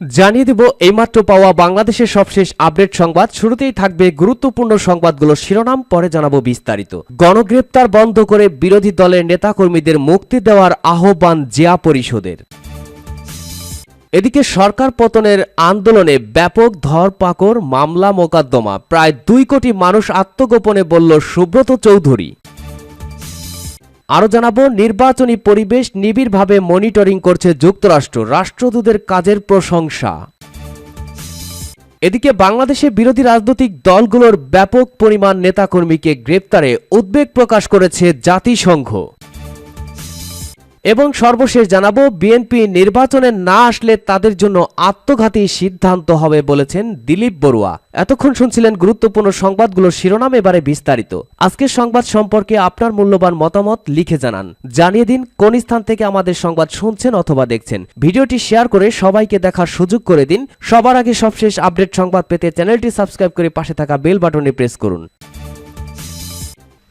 জানিয়ে দেব, এইমাত্র পাওয়া বাংলাদেশের সবশেষ আপডেট সংবাদ। শুরুতেই থাকবে গুরুত্বপূর্ণ সংবাদগুলো শিরোনাম, পরে জানাব বিস্তারিত। গণগ্রেপ্তার বন্ধ করে বিরোধী দলের নেতাকর্মীদের মুক্তি দেওয়ার আহ্বান জিয়া পরিষদের। এদিকে সরকার পতনের আন্দোলনে ব্যাপক ধরপাকড়, মামলা মোকদ্দমা। প্রায় দুই কোটি মানুষ আত্মগোপনে বলল সুব্রত চৌধুরী। আরও জানাব, নির্বাচনী পরিবেশ নিবিড়ভাবে মনিটরিং করছে যুক্তরাষ্ট্র, রাষ্ট্রদূতের কাজের প্রশংসা। এদিকে বাংলাদেশে বিরোধী রাজনৈতিক দলগুলোর ব্যাপক পরিমাণ নেতাকর্মীকে গ্রেপ্তারে উদ্বেগ প্রকাশ করেছে জাতিসংঘ। এবং সর্বশেষ জানাব, বিএনপি নির্বাচনে না আসলে তাদের জন্য আত্মঘাতী সিদ্ধান্ত হবে বলেছেন দিলীপ বড়ুয়া। এতক্ষণ শুনছিলেন গুরুত্বপূর্ণ সংবাদগুলোর শিরোনাম, এবারে বিস্তারিত। আজকের সংবাদ সম্পর্কে আপনার মূল্যবান মতামত লিখে জানান। জানিয়ে দিন, কোন স্থান থেকে আমাদের সংবাদ শুনছেন অথবা দেখছেন। ভিডিওটি শেয়ার করে সবাইকে দেখার সুযোগ করে দিন। সবার আগে সবশেষ আপডেট সংবাদ পেতে চ্যানেলটি সাবস্ক্রাইব করে পাশে থাকা বেল বাটনে প্রেস করুন।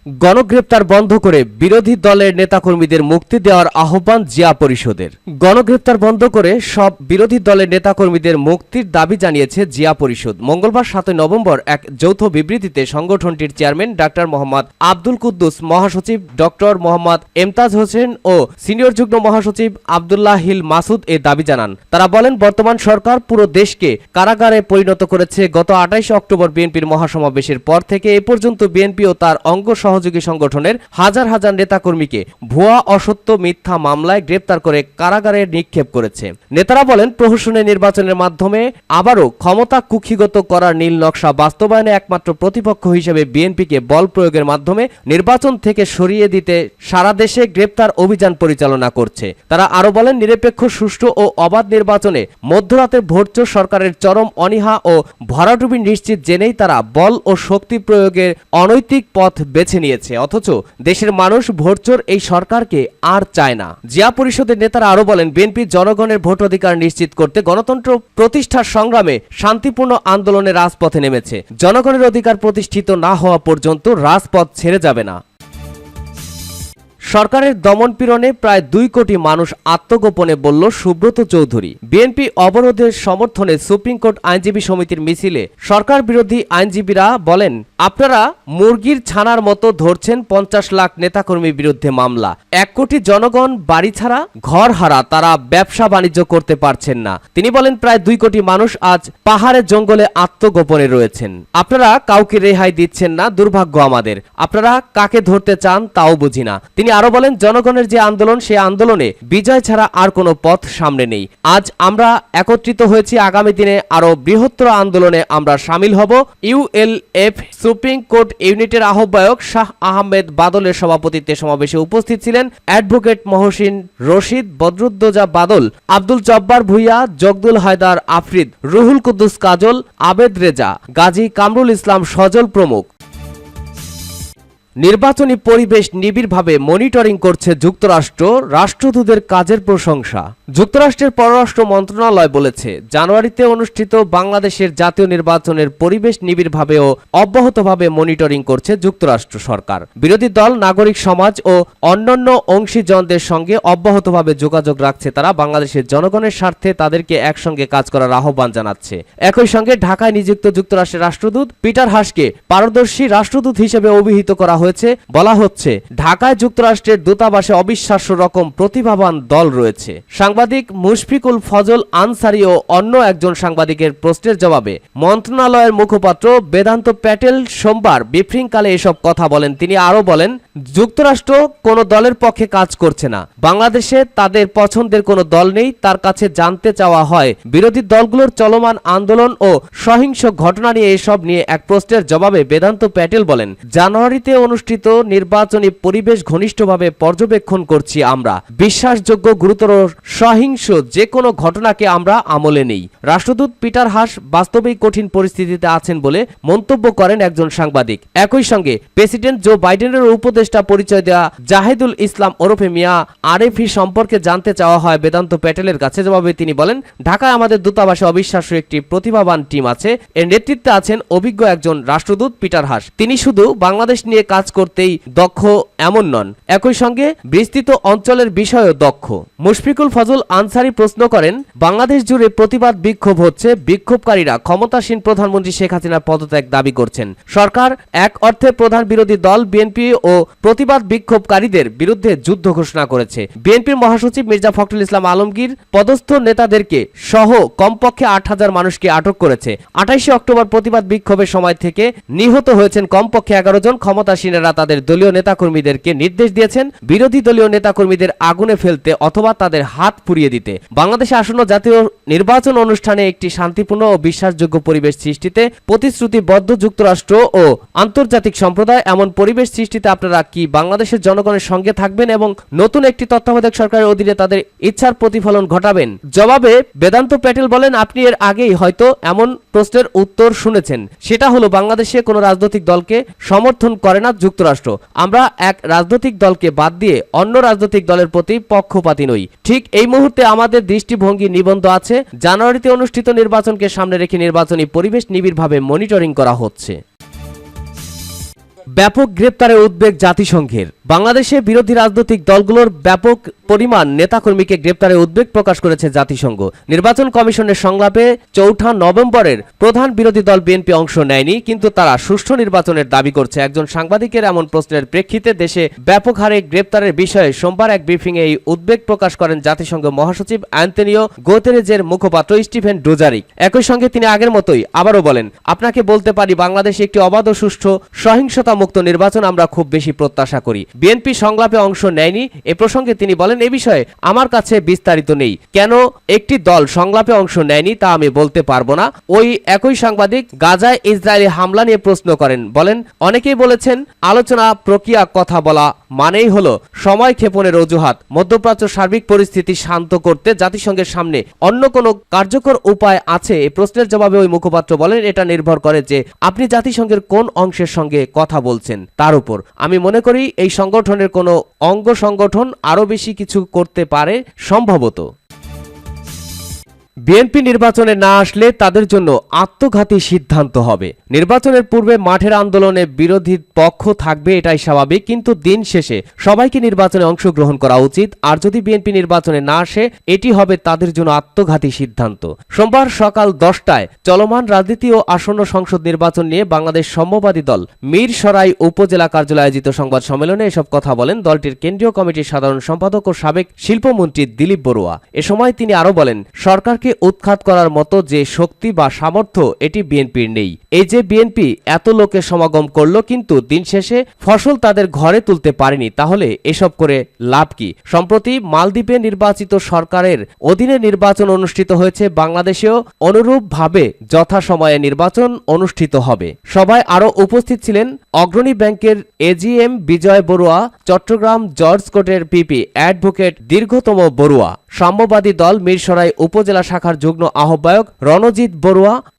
গণগ্রেপ্তার বন্ধ করে বিরোধী দলের নেতাকর্মীদের মুক্তি দেওয়ার আহ্বান জিয়া পরিষদের। গণগ্রেপ্তার বন্ধ করে সব বিরোধী দলের নেতাকর্মীদের মুক্তির দাবি জানিয়েছে জিয়া পরিষদ। মঙ্গলবার সাতই নভেম্বর এক যৌথ বিবৃতিতে সংগঠনটির চেয়ারম্যান ডাক্তার মোহাম্মদ আব্দুল কুদ্দুস, মহাসচিব ডক্টর মোহাম্মদ এমতাজ হোসেন ও সিনিয়র যুগ্ম মহাসচিব আবদুল্লাহ হিল মাসুদ এ দাবি জানান। তারা বলেন, বর্তমান সরকার পুরো দেশকে কারাগারে পরিণত করেছে। গত আঠাইশে অক্টোবর বিএনপির মহাসমাবেশের পর থেকে এ পর্যন্ত বিএনপি ও তার অঙ্গ সহযোগী সংগঠনের হাজার হাজার নেতাকর্মীকে ভুয়া, অসত্য, মিথ্যা মামলায় গ্রেপ্তার করে কারাগারে নিক্ষেপ করেছে। নেতারা বলেন, প্রহসনের নির্বাচনের মাধ্যমে আবারও ক্ষমতা কুক্ষিগত করার নীল নকশা বাস্তবায়নে একমাত্র প্রতিপক্ষ হিসেবে বিএনপিকে বল প্রয়োগের মাধ্যমে নির্বাচন থেকে সরিয়ে দিতে সারা দেশে গ্রেপ্তার অভিযান পরিচালনা করছে। তারা আরও বলেন, নিরপেক্ষ, সুষ্ঠু ও অবাধ নির্বাচনে মধ্যরাতের ভোটচোর সরকারের চরম অনীহা ও ভরাডুবি নিশ্চিত জেনেই তারা বল ও শক্তি প্রয়োগের অনৈতিক পথ বেছে নিয়েছে। অথচ দেশের মানুষ ভোটচোর এই সরকারকে আর চায় না। জিয়া পরিষদের নেতারা আরও বলেন, বিএনপি জনগণের ভোট অধিকার নিশ্চিত করতে গণতন্ত্র প্রতিষ্ঠার সংগ্রামে শান্তিপূর্ণ আন্দোলনে রাজপথে নেমেছে। জনগণের অধিকার প্রতিষ্ঠিত না হওয়া পর্যন্ত রাজপথ ছেড়ে যাবে না। সরকারের দমনপীড়নে প্রায় দুই কোটি মানুষ আত্মগোপনে বলল সুব্রত চৌধুরী। বিএনপি অবরোধের সমর্থনে সুপ্রিম কোর্ট আইনজীবী সমিতির মিছিলে সরকার বিরোধী আইনজীবীরা বলেন, আপনারা মুরগির ছানার মতো ধরছেন পঞ্চাশ লাখ নেতাকর্মীর বিরুদ্ধে মামলা। এক কোটি জনগণ বাড়ি ছাড়া ঘর হারা, তারা ব্যবসা বাণিজ্য করতে পারছেন না। তিনি বলেন, প্রায় দুই কোটি মানুষ আজ পাহাড়ের জঙ্গলে আত্মগোপনে রয়েছেন। আপনারা কাউকে রেহাই দিচ্ছেন না, দুর্ভাগ্য আমাদের। আপনারা কাকে ধরতে চান তাও বুঝি না। তিনি আরও বলেন, জনগণের যে আন্দোলন, সে আন্দোলনে বিজয় ছাড়া আর কোনো পথ সামনে নেই। আজ আমরা একত্রিত হয়েছি, আগামী দিনে আরও বৃহত্তর আন্দোলনে আমরা সামিল হব। ইউএলএফ সুপ্রিম কোর্ট ইউনিটের আহ্বায়ক শাহ আহমেদ বাদলের সভাপতিত্বে সমাবেশে উপস্থিত ছিলেন অ্যাডভোকেট মহসিন রশিদ, বদরুদ্দোজা বাদল, আব্দুল জব্বার ভুইয়া, জগদুল হায়দার আফরিদ, রুহুল কুদ্দুস কাজল, আবেদ রেজা, গাজী কামরুল ইসলাম সজল প্রমুখ। নির্বাচনী পরিবেশ নিবিড়ভাবে মনিটরিং করছে যুক্তরাষ্ট্র রাষ্ট্রদূতের কাজের প্রশংসা। যুক্তরাষ্ট্রের পররাষ্ট্র মন্ত্রণালয় বলেছে, জানুয়ারিতে অনুষ্ঠিত বাংলাদেশের জাতীয় নির্বাচনের পরিবেশ নিবিড়ভাবে ও অব্যাহতভাবে মনিটরিং করছে যুক্তরাষ্ট্র সরকার। বিরোধী দল, নাগরিক সমাজ ও অন্যান্য অংশীজনদের সঙ্গে অব্যাহতভাবে যোগাযোগ রাখছে তারা। বাংলাদেশের জনগণের স্বার্থে তাদেরকে একসঙ্গে কাজ করার আহ্বান জানাচ্ছে। একই সঙ্গে ঢাকায় নিযুক্ত যুক্তরাষ্ট্রের রাষ্ট্রদূত পিটার হাসকে পারদর্শী রাষ্ট্রদূত হিসেবে অভিহিত করা হয়েছে। বলা হচ্ছে, ঢাকায় যুক্তরাষ্ট্রের দূতাবাসে অবিশ্বাস্য রকম প্রতিভাবান দল রয়েছে। সাংবাদিক মুশফিকুল ফজল আনসারি ও অন্য একজন সাংবাদিকের প্রশ্নের জবাবে মন্ত্রণালয়ের মুখপাত্র বেদান্ত প্যাটেল সোমবার ব্রিফিংকালে এসব কথা বলেন। তিনি আরও বলেন, যুক্তরাষ্ট্র কোনো দলের পক্ষে কাজ করছে না। বাংলাদেশে তাদের পছন্দের কোনো দল নেই, তার কাছে জানতে চাওয়া হয়। বিরোধী দলগুলোর চলমান আন্দোলন ও সহিংস ঘটনা নিয়ে এসব নিয়ে এক প্রশ্নের জবাবে বেদান্ত প্যাটেল বলেন, জানুয়ারিতে অনুষ্ঠিত নির্বাচনী পরিবেশ ঘনিষ্ঠভাবে পর্যবেক্ষণ করছি আমরা। বিশ্বাসযোগ্য গুরুতর সহিংস যে কোনো ঘটনাকে আমরা আমলে নেই। রাষ্ট্রদূত পিটার হাস বাস্তবেই কঠিন পরিস্থিতিতে আছেন বলে মন্তব্য করেন একজন সাংবাদিক। একই সঙ্গে প্রেসিডেন্ট জো বাইডেনের উপদেষ্টা পরিচয় দেওয়া জাহিদুল ইসলাম ওরফে মিয়া আরএফি সম্পর্কে জানতে চাওয়া হয় বেদান্ত প্যাটেলের কাছে। জবাবে তিনি বলেন, ঢাকায় আমাদের দূতাবাসে অবিশ্বাস্য একটি প্রতিভাবান টিম আছে। এর নেতৃত্বে আছেন অভিজ্ঞ একজন রাষ্ট্রদূত পিটার হাস। তিনি শুধু বাংলাদেশ নিয়ে কাজ করতেই দক্ষ এমন নন। একই সঙ্গে বিস্তৃত অঞ্চলের বিষয়েও দক্ষ। মুশফিকুল ফজল আব্দুল আনসারি প্রশ্ন করেন, বাংলাদেশ জুড়ে প্রতিবাদ বিক্ষোভ হচ্ছে, বিক্ষোভকারীরা ক্ষমতাসীন প্রধানমন্ত্রী শেখ হাসিনার পদত্যাগ দাবি করছেন। সরকার এক অর্থে প্রধান বিরোধী দল, বিএনপি ও প্রতিবাদ বিক্ষোভকারীদের বিরুদ্ধে যুদ্ধ ঘোষণা করেছে। বিএনপির মহাসচিব মির্জা ফখরুল ইসলাম আলমগীর পদস্থ নেতাদেরকে সহ কমপক্ষে আট হাজার মানুষকে আটক করেছে। আঠাইশে অক্টোবর প্রতিবাদ বিক্ষোভের সময় থেকে নিহত হয়েছেন কমপক্ষে এগারো জন। ক্ষমতাসীনেরা তাদের দলীয় নেতাকর্মীদেরকে নির্দেশ দিয়েছেন, বিরোধী দলীয় নেতাকর্মীদের আগুনে ফেলতে অথবা তাদের হাত পুড়িয়ে দিতে। বাংলাদেশে আসন্ন জাতীয় নির্বাচন অনুষ্ঠানে একটি শান্তিপূর্ণ ও বিশ্বাসযোগ্য পরিবেশ সৃষ্টিতে প্রতিশ্রুতিবদ্ধ যুক্তরাষ্ট্র ও আন্তর্জাতিক সম্প্রদায় এমন পরিবেশ সৃষ্টিতে আপনারা কি বাংলাদেশের জনগণের সঙ্গে থাকবেন এবং নতুন একটি তত্ত্বাবধায়ক সরকারের অধীনে তাদের ইচ্ছার প্রতিফলন ঘটাবেন? জবাবে বেদান্ত প্যাটেল বলেন, আপনি এর আগেই হয়তো এমন প্রশ্নের উত্তর শুনেছেন। সেটা হলো, বাংলাদেশে কোনো রাজনৈতিক দলকে সমর্থন করে না যুক্তরাষ্ট্র। আমরা এক রাজনৈতিক দলকে বাদ দিয়ে অন্য রাজনৈতিক দলের প্রতি পক্ষপাতী নই। ঠিক এই মুহূর্তে আমাদের দৃষ্টিভঙ্গি নিবন্ধ আছে। জানুয়ারিতে অনুষ্ঠিত নির্বাচনকে সামনে রেখে নির্বাচনী পরিবেশ নিবিড়ভাবে মনিটরিং করা হচ্ছে। ব্যাপক গ্রেপ্তারের উদ্বেগ জাতিসংঘের। বাংলাদেশে বিরোধী রাজনৈতিক দলগুলোর ব্যাপক পরিমাণ নেতাকর্মীকে গ্রেপ্তারে উদ্বেগ প্রকাশ করেছে জাতিসংঘ। নির্বাচন কমিশনের সংলাপে চৌঠা নভেম্বরের প্রধান বিরোধী দল বিএনপি অংশ নেয়নি, কিন্তু তারা সুষ্ঠু নির্বাচনের দাবি করছে। একজন সাংবাদিকের এমন প্রশ্নের প্রেক্ষিতে দেশে ব্যাপক হারে গ্রেপ্তারের বিষয়ে সোমবার এক ব্রিফিংয়ে এই উদ্বেগ প্রকাশ করেন জাতিসংঘ মহাসচিব অ্যান্টনিও গোতেরেজের মুখপাত্র স্টিফেন ডোজারিক। একই সঙ্গে তিনি আগের মতোই আবারও বলেন, আপনাকে বলতে পারি, বাংলাদেশে একটি অবাধ ও সুষ্ঠু সহিংসতা মুক্ত নির্বাচন আমরা খুব বেশি প্রত্যাশা করি। বিএনপি সংলাপে অংশ নেয়নি। এ প্রসঙ্গে তিনি বলেন, এ বিষয়ে আমার কাছে বিস্তারিত নেই। কেন একটি দল সংলাপে অংশ নেয়নি তা আমি বলতে পারব না। ওই একই সাংবাদিক গাজায় ইসরায়েলি হামলা নিয়ে প্রশ্ন করেন। বলেন, অনেকেই বলেছেন, আলোচনা, প্রক্রিয়া, কথা বলা মানেই হলো সময় ক্ষেপণের অজুহাত। মধ্যপ্রাচ্য সার্বিক পরিস্থিতি শান্ত করতে জাতিসংঘের সামনে অন্য কোনো কার্যকর উপায় আছে? এই প্রশ্নের জবাবে ওই মুখপাত্র বলেন, এটা নির্ভর করে যে আপনি জাতিসংঘের কোন অংশের সঙ্গে কথা বলছেন তার উপর। আমি মনে করি, এই সংগঠনের কোনো অঙ্গ সংগঠন আরও বেশি কিছু করতে পারে সম্ভবত। বিএনপি নির্বাচনে না আসলে তাদের জন্য আত্মঘাতী সিদ্ধান্ত হবে। নির্বাচনের পূর্বে মাঠের আন্দোলনে বিরোধী পক্ষ থাকবে এটাই স্বাভাবিক, কিন্তু দিন শেষে সবাইকে নির্বাচনে অংশগ্রহণ করা উচিত। আর যদি বিএনপি নির্বাচনে না আসে, এটি হবে তাদের জন্য আত্মঘাতী সিদ্ধান্ত। সোমবার সকাল দশটায় চলমান রাজনীতি ও আসন্ন সংসদ নির্বাচন নিয়ে বাংলাদেশ সম্যবাদী দল মীরসরাই উপজেলা কার্যালয়ে আয়োজিত সংবাদ সম্মেলনে এসব কথা বলেন দলটির কেন্দ্রীয় কমিটির সাধারণ সম্পাদক ও সাবেক শিল্পমন্ত্রী দিলীপ বড়ুয়া। এ সময় তিনি আরও বলেন, সরকারকে উৎখাত করার মতো যে শক্তি বা সামর্থ্য এটি বিএনপির নেই। এই যে বিএনপি এত লোকের সমাগম করল, কিন্তু দিন শেষে ফসল তাদের ঘরে তুলতে পারেনি, তাহলে এসব করে লাভ কি? সম্প্রতি মালদ্বীপে নির্বাচিত সরকারের অধীনে নির্বাচন অনুষ্ঠিত হয়েছে, বাংলাদেশেও অনুরূপভাবে যথাসময়ে নির্বাচন অনুষ্ঠিত হবে। সবাই আরও উপস্থিত ছিলেন অগ্রণী ব্যাংকের AGM Bijoy Barua, Chattogram judge PP advocate Dirghatam Barua. সাম্যবাদী দল মিরসরাই উপজেলা শাখার যুগ্ম আহ্বায়ক রণজিৎ বড়ুয়া